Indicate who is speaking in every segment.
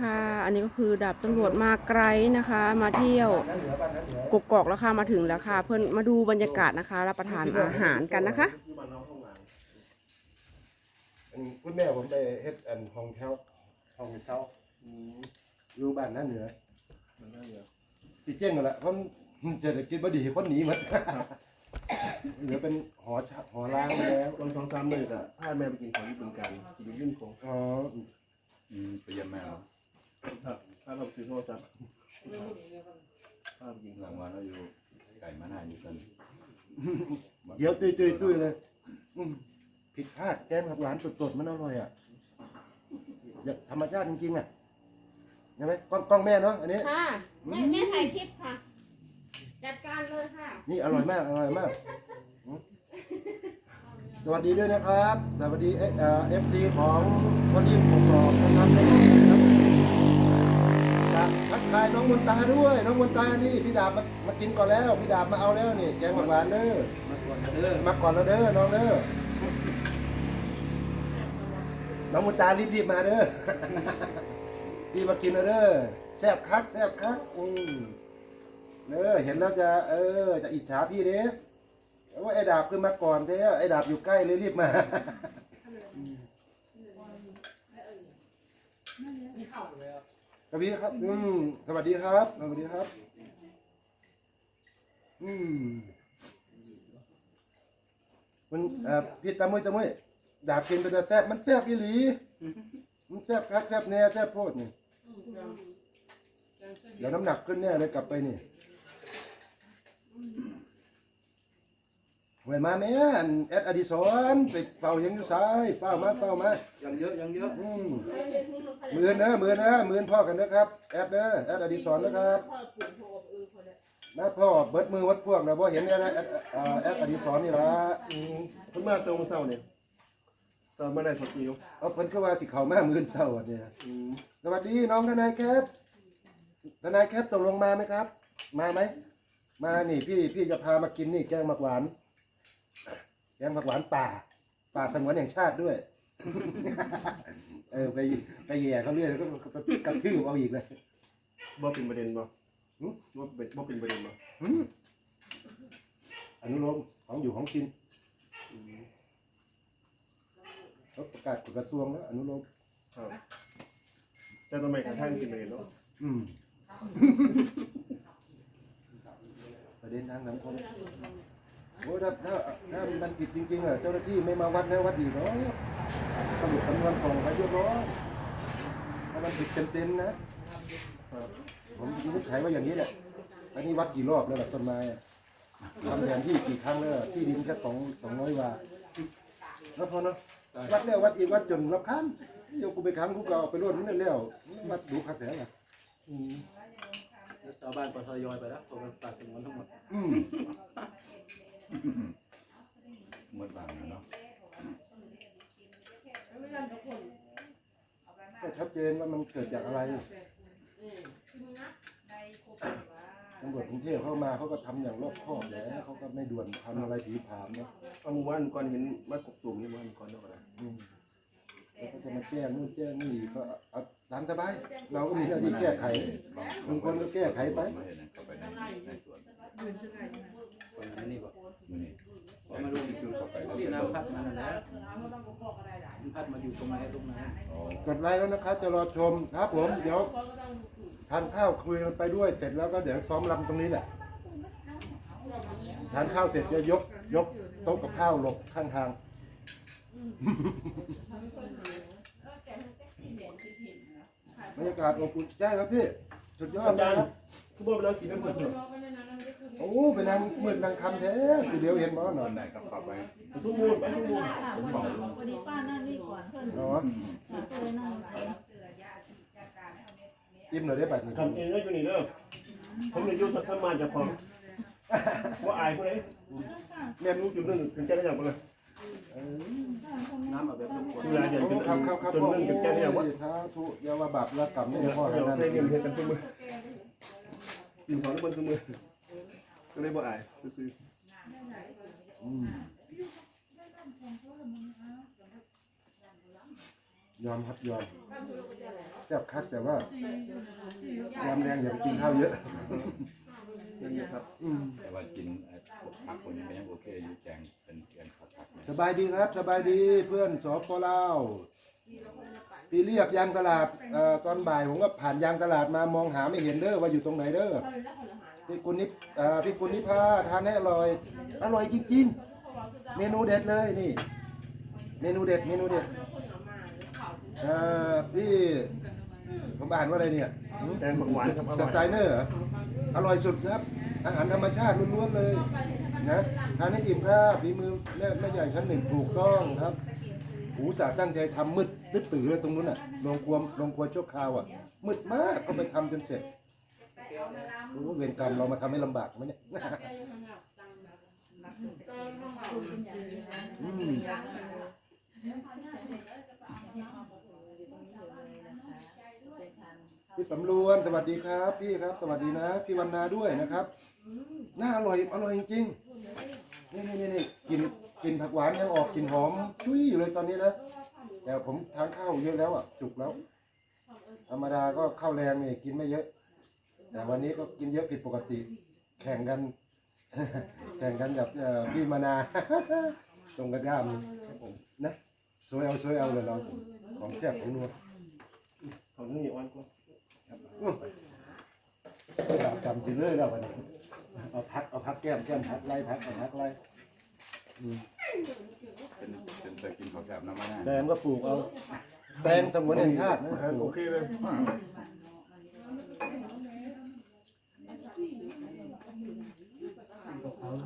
Speaker 1: ค่ะ อันนี้ก็คือดาบตำรวจมาไกลนะคะ มาเที่ยว
Speaker 2: บ้านนั้นเหนือบ้านนั้นเหนือก
Speaker 1: กอกแล้วค่ะมาถึงแล้วค่ะ เพื่อนมาดูบรรยากาศนะคะ รับประทานอาหารกันนะคะ
Speaker 2: อันคุณแม่ผมได้เฮ็ดอันห้องแถวห้องเช่าอยู่บ้านนั้นเหนือที่เจ๊งกันละเพราะมันเศรษฐกิจบ่ดีคนหนีหมดเหลือเป็นหอชะหอล้างแล้ว
Speaker 3: ตอนสองสามมื้อก็พาแม่ไปกินของญี่ปุ่นกันกินอยู่ยื่นของ
Speaker 2: อ๋อ
Speaker 4: อืมไปเยี่ยมแม่ เรา
Speaker 3: ครับถ้าเราซื้อโทรศัพท์พาไปกิน
Speaker 4: หลังวันเราอยู่ไก่มาหน้าอยู่กัน
Speaker 2: เดี๋ยวตุ้ยตุ้ยตุ้ยเลยอืมผิดพลาดแกงผักหวานสดๆมันอร่อยอะอยากธรรมชาติจริงๆอะใช่ไหมกล้องกล้องแม่เนาะอันนี้
Speaker 5: ค่ะแม่แม่ถ่ายคลิปค่ะ จัดการเลยค่ะ
Speaker 2: นี่อร่อยมากอร่อยมากอืมสวัสดีด้วยนะครับ สวัสดีเอฟซีของคนยิ้มของกรอบนะครับจาทักทายน้องมนตาด้วย น้องมนตานี่พี่ดาบมามากินก่อนแล้ว พี่ดาบมาเอาแล้วนี่แกงหวานๆเด้อ
Speaker 3: มาก่อนเด้อ
Speaker 2: มาก่อนแล้วเด้อน้องเด้อน้องมนตารีบๆมาเด้อพี่มากินแล้วเด้อแซ่บคักแซ่บคักอืมเด้อเห็นแล้วจะ เออ จะอิจฉาพี่เด้ว่าไอ้ดาบขึ้นมาก่อนเด้อไอ้ดาบอยู่ใกล้เลยรีบมา สวัสดีครับ อืมสวัสดีครับ สวัสดีครับ อืมมันเอ่อพี่ตามุ้ยตามุ้ยดาบกินเป็นแต่แซ่บมันแซ่บอีหลี มันแซ่บครับแซ่บแน่แซ่บโพดนี่เดี๋ยวน้ำหนักขึ้นแน่เลยกลับไปนี่ หวยมาแม่นแอดอดิศรไปเฝ้ายังอยู่ซ้ายเฝ้ามาเฝ้ามา
Speaker 3: ยังเยอะยังเยอะ
Speaker 2: อืมมือเนอะมือเนอะมือพ่อกันนะครับแอดเด้อแอดอดิศรนะครับนะพ่อเบิดมือวัดพวกนะบ่เห็นเนี่ยนะแอดเอ่อแอดอดิศรนี่ละ
Speaker 3: อืมคุณมาตรงเช้าเนี่ยตอนมาได้สดอยู่
Speaker 2: เอาเพิ่นก็ว่าสิเข้ามามื้อเช้าอะเนี่ย
Speaker 3: อืม
Speaker 2: สวัสดีน้องทนายแคททนายแคทตกลงมาไหมครับ มาไหมมานี่พี่พี่จะพามากินนี่แกงผักหวาน แกงผักหวานป่า ป่าสงวนแห่งชาติด้วย เออไปไปแย่เขาเรื่อยแล้วก็กระทืบเอาอีกเลย
Speaker 3: บ่เป็นประเด็นบ่
Speaker 2: หึ
Speaker 3: บ่เป็นบ่เป็นประเด็นบ่
Speaker 2: หืมอนุโลมของอยู่ของกิน
Speaker 3: อืม
Speaker 2: เขาประกาศกฎกระทรวงแล้วอนุโลม
Speaker 3: ครับแต่ทำไมกระทั่งเป็นประเด็นเนาะ
Speaker 2: อืม ประเด็นทางสังคม โอ้ถ้าถ้าถ้ามันผิดจริงๆอะเจ้าหน้าที่ไม่มาวัดแล้ววัดอีกเนาะสรุปสำนวนส่งไปเรียบร้อยถ้ามันผิดเต็มๆนะ
Speaker 3: ครับ
Speaker 2: ผมวินิจฉัยว่าอย่างนี้แหละอันนี้วัดกี่รอบแล้วล่ะต้นไม้อะทำแผนที่กี่ครั้งแล้วที่ดินแค่สองสองร้อยวาแล้วพอเนาะวัดแล้ววัดอีกวัดจนรับคันเดี๋ยวกูไปค้ำกูก็เอาไปรวดนั่นแล้ววัดดูคักแผลอะ
Speaker 3: อืมแล้วชาวบ้านก็ทยอยไปแล้วตรงป่าสงวนทั้งหมด
Speaker 2: อืม
Speaker 4: เมื่อบางนะเนาะ
Speaker 2: ก็ชัดเจนว่ามันเกิดจากอะไรตำรวจกรุงเทพเข้ามาเขาก็ทำอย่างรอบคอบแล้วเขาก็ไม่ด่วนทำอะไรผีผามนะ
Speaker 3: เอาหมู่บ้านก่อนเห็นมากกตุ่มนี่หมู่บ้านก่อนเนาะนะ
Speaker 2: อืมแล้วก็จะมาแก้นู่นแก้นี่ก็เอาตามสบายเราก็มีหน้าที่แก้ไขบางคนก็แก้ไขไป
Speaker 4: มาเห็นนะเข้าไปในในสวน
Speaker 3: คนนี้บ่
Speaker 4: มื้อนี้
Speaker 3: พอมาดู
Speaker 4: คือเข้าไปแล้ว
Speaker 3: ที่
Speaker 4: เป็น
Speaker 3: น้ำพัดมาแล้วน้ำพัดมาอยู่ตรงไหนตรงไหน
Speaker 4: อ๋อก
Speaker 2: ดไลค์แล้วนะครับจะรอชมครับผมเดี๋ยวทานข้าวคุยกันไปด้วยเสร็จแล้วก็เดี๋ยวซ้อมรำตรงนี้แหละทานข้าวเสร็จจะยกยกโต๊ะกับข้าวหลบข้างทางบรรยากาศอบอุ่นใช่ครับพี่สุดยอด
Speaker 3: อา
Speaker 2: เล
Speaker 3: จายร
Speaker 2: ครั
Speaker 3: ย์
Speaker 2: บ
Speaker 3: คือบ่ไปนั่งกินน้ำมันเถอะ
Speaker 2: โอ้เป็นนางมืดนางคำแท้ทีเดียวเห็นบ่หน่
Speaker 4: วั
Speaker 2: อย
Speaker 4: นไหนก็เข้าไป
Speaker 3: ทุกมูลไปทุกมูล
Speaker 4: ผมบอกลุง
Speaker 6: วันนี้ป้านั่งนี่ก่อนเพื่อน
Speaker 2: เนาะ
Speaker 6: ก็เลยนั่งไป
Speaker 2: อิ่มหน่อยได้บัดนี้
Speaker 3: ทำเองได้อยู่นี่เด้อผมเลยอยู่ทำมาจากของว่าอายผู้ใดแม่รู้จุดนึงถึงแจ้งอย่างบ่เลยน้ำแบบแบบดูแลอย่าง
Speaker 2: โอ้
Speaker 3: จน
Speaker 2: ครับครับครับ
Speaker 3: จน
Speaker 2: พ่อ
Speaker 3: นึงถึงแจ้งอย่างว่า
Speaker 2: โอ้ยสาธุอยาวาบาปละกรรมนี่
Speaker 3: เดี๋ยว
Speaker 2: พ่อ
Speaker 3: เดี๋ยว
Speaker 2: นั่น
Speaker 3: ให้เงินเฮ็ด กันทุกมื้อกินของทุกมื้อทุกมื้อก็เลยบ่อายซื่อ
Speaker 2: อืมยอมครับยอมแซ่บคักแต่ว่ายำแดงอย่าไปกินข้าวเยอะ
Speaker 3: นั่นนี่ครับ
Speaker 2: อืม
Speaker 4: แต่ว่ากินไอ้พวกผักคนนี้ก็ยังโอเคอยู่แกงเป็นแกงผักผักเนี่ย
Speaker 2: สบายดีครับ สบายดีเพื่อนสปลาว พี่เรียบยางตลาดเอ่อตอนบ่ายผมก็ผ่านยางตลาดมามองหาไม่เห็นเด้อว่าอยู่ตรงไหนเด้อพี่กุลนิพเอ่อพี่กุลนิพาทานให้อร่อย อร่อยจริงๆ เมนูเด็ดเลยนี่ เมนูเด็ดเมนูเด็ดเอ่อพี่ผมอ่านว่าอะไรเนี่ย
Speaker 3: แกงผักหวานครับอ
Speaker 2: ส
Speaker 3: ร่อย
Speaker 2: ไตเนอร์เหรออร่อยสุดครับ อาหารธรรมชาติล้วนๆเลยนะทานให้อิ่มครับฝีมือแม่แม่ใหญ่ชั้นหนึ่งถูกต้องครับ หูสาห์ตั้งใจทำมืดตึ๊ดตื่อเลยตรงนู้นน่ะโรงครัวโรงครัวชั่วคราวอะ มืดมากก็ไปทำจนเสร็จโอ้เวรกรรมเรามาทำให้ลำบากไหมเนี่ยอืมพี่สำรวนสวัสดีครับ พี่ครับ สวัสดีนะพี่วันนาด้วยนะครับน่าอร่อยอร่อยจริงๆนี่นี่นี่นี่กลิน กลินผักหวานยังออกกลิ่นหอมชุยอยู่เลยตอนนี้นะแต่ผมทานข้าวเยอะแล้วอะจุกแล้ว ธรรมดาก็ข้าวแรงนี่กินไม่เยอะ แต่วันนี้ก็กินเยอะผิดปกติ แข่งกัน แข่งกันกับเอ่อพี่มานา ตรงกันข้ามนี่ครับผมนะสวยเอาสวยเอาเลยเราของแซ่บของนัว
Speaker 3: ของนี่อ่อนกว่า
Speaker 2: อยากจำกินเลยแล้ววันนี้เอาพักเอาพักแก้มแก้มพักไล่พักเอาพักไล่อืม
Speaker 4: เป็นเป็นแต่กินข้าวแกบน้ำมัน
Speaker 2: แตงก็ปลูกเอา แตงสมุนแห่งชาตินะ
Speaker 3: เออโอเคเลย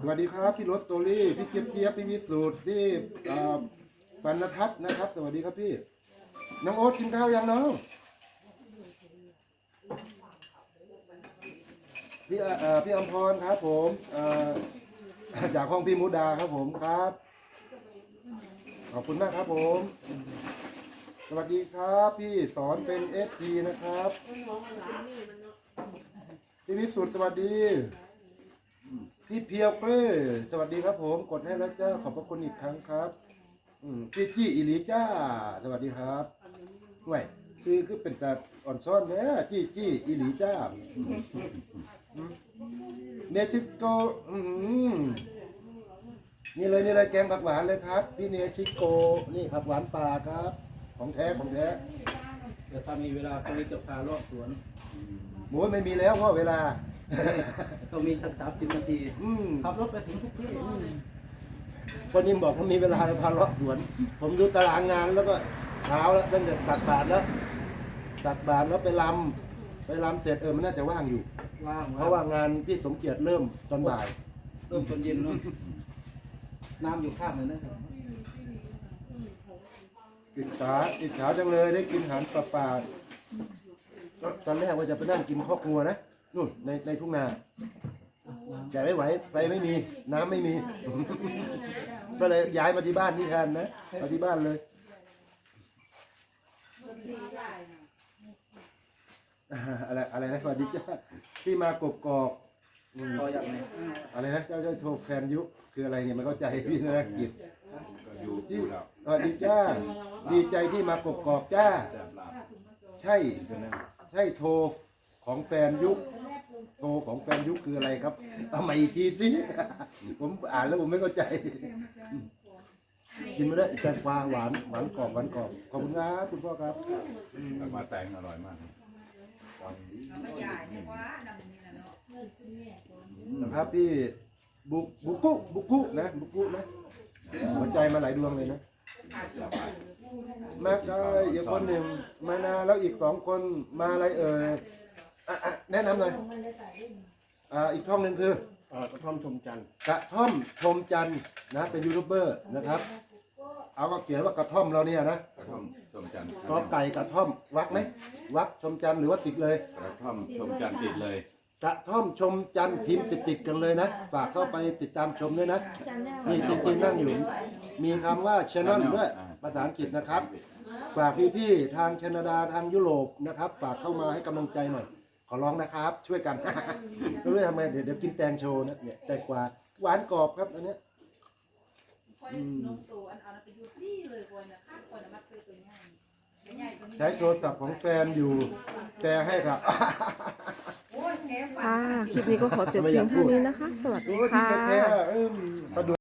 Speaker 2: สวัสดีครับ พี่รถโตลี่พี่เจี๊ยบเจี๊ยบพี่วิสูตรพี่อ่าบรรณทัศน์นะครับ สวัสดีครับพี่ น้องโอ๊ตกินข้าวยังน้องพี่อ่าเอ่อพี่อมพรครับผมเอ่อ จากห้องพี่มุดาครับผมครับ ขอบคุณมากครับผม สวัสดีครับพี่สอนเป็นเอสทีนะครับพี่วิสุทธ์สวัสดี พี่เพียวเกล้สวัสดีครับผม กดให้แล้วจ้าขอบพระคุณอีกครั้งครับอืพี่จี้อิลิจ้า สวัสดีครับห่วยชื่อคือเป็นตาอ่อนซ่อนเนี่ยจี้จี้อิลิจ้า อืมอืมเนชิโกอืมนี่เลยนี่เลยแกงผักหวานเลยครับ พี่เนชิโกนี่ผักหวานป่าครับ ของแท้ของแท้
Speaker 7: เดี๋ยวถ้ามีเวลาคนนี้จะพารอบสวน
Speaker 2: โอ้ยไม่มีแล้วเพราะเวลา
Speaker 7: ต้องมีสักสามสิบนาที
Speaker 2: อืม
Speaker 7: ขับรถไปถึงทุกที่
Speaker 2: คนนี้บอกถ้ามีเวลาจะพาเลาะสวน ผมดูตารางงานแล้วก็เช้าแล้วตั้งแต่ตักบาตรแล้วตักบาตรแล้วไปลำ ไปลำเสร็จเออมันน่าจะว่างอยู่
Speaker 7: ว่าง
Speaker 2: เพราะว่างานพี่สมเกียรติเริ่มตอนบ่าย
Speaker 7: เริ่มตอนเย็นเนาะน้ำอยู่ข้ามเลยนะครับ
Speaker 2: อิจฉาอิจฉาจังเลยได้กินอาหารป่าป่าๆตอนแรกว่าจะไปนั่งกินข้าวครัวนะนู่นในในทุ่งนาแต่ไม่ไหวไฟไม่มี น้ำไม่มี ก็เลยย้ายมาที่บ้านนี่แทนนะมาที่บ้านเลย อ่าอะไรอะไรนะสวัสดีจ้าที่มากกอกอืม
Speaker 7: พออย่างไร
Speaker 2: อะไรนะเจ้าเจ้าโชว์แฟนยุคืออะไรเนี่ยไม่เข้าใจพี่นรกิจ
Speaker 4: ก็อยู่อ
Speaker 2: ที่
Speaker 4: ยู่แล้ว
Speaker 2: สวัสดีจ้าดีใจที่มากกอกจ้า
Speaker 4: แซ่บลาบ
Speaker 2: ใช่
Speaker 4: จนแล้ว
Speaker 2: ใช่โทรของแฟนยุค โทรของแฟนยุคคืออะไรครับเอามาอีกทีสิ ผมอ่านแล้วผมไม่เข้าใจ กินไม่ได้แตงกวาหวานหวานกรอบหวานกรอบขอบคุณครับคุณพ่อครับ
Speaker 4: แต่ว่าแตงอร่อยมาก ตอนนี้
Speaker 2: นะครับพี่บุบุกุบุกุนะบุกุนะหัวใจมาหลายดวงเลยนะมาได้อีกคนหนึ่งมานาแล้วอีกสองคนมาอะไรเอ่ยอะอะแนะนำหน่อยอ่าอีกช่องหนึ่งคือ
Speaker 3: เอ่อกระท่อมชมจันทร์
Speaker 2: กระท่อมชมจันทร์นะเป็นยูทูบเบอร์นะครับ เอาก็เขียนว่ากระท่อมเราเนี่ยนะ
Speaker 4: กระท่อม ชมจันทร์
Speaker 2: กอไก่กระท่อมวักไหมวักชมจันทร์หรือว่าติดเลย
Speaker 4: กระท่อมชมจันทร์ติดเลย
Speaker 2: กระท่อมชมจันทร์พิมพ์ติดติดๆกันเลยนะ ฝากเข้าไปติดตามชมด้วยนะ นี่จริงๆนั่งอยู่ มีคำว่า channel ด้วยภาษาอังกฤษนะครับ ฝากพี่ๆทางแคนาดาทางยุโรปนะครับ ฝากเข้ามาให้กำลังใจหน่อย ขอร้องนะครับ ช่วยกันไม่รู้จะทำไงเดี๋ยวเดี๋ยวกินแตงโชว์นะเนี่ยแตงกวาหวานกรอบครับอันเนี้ยอืม ใช้โทรศัพท์ของแฟนอยู่ แต่ให้ครับ
Speaker 1: ค่ะ คลิปนี้ก็ขอจบเพียงเท่านี้นะคะ สวัสดี
Speaker 2: โอ้ยที่
Speaker 1: ค่ะ
Speaker 2: แท้ๆเออประดุ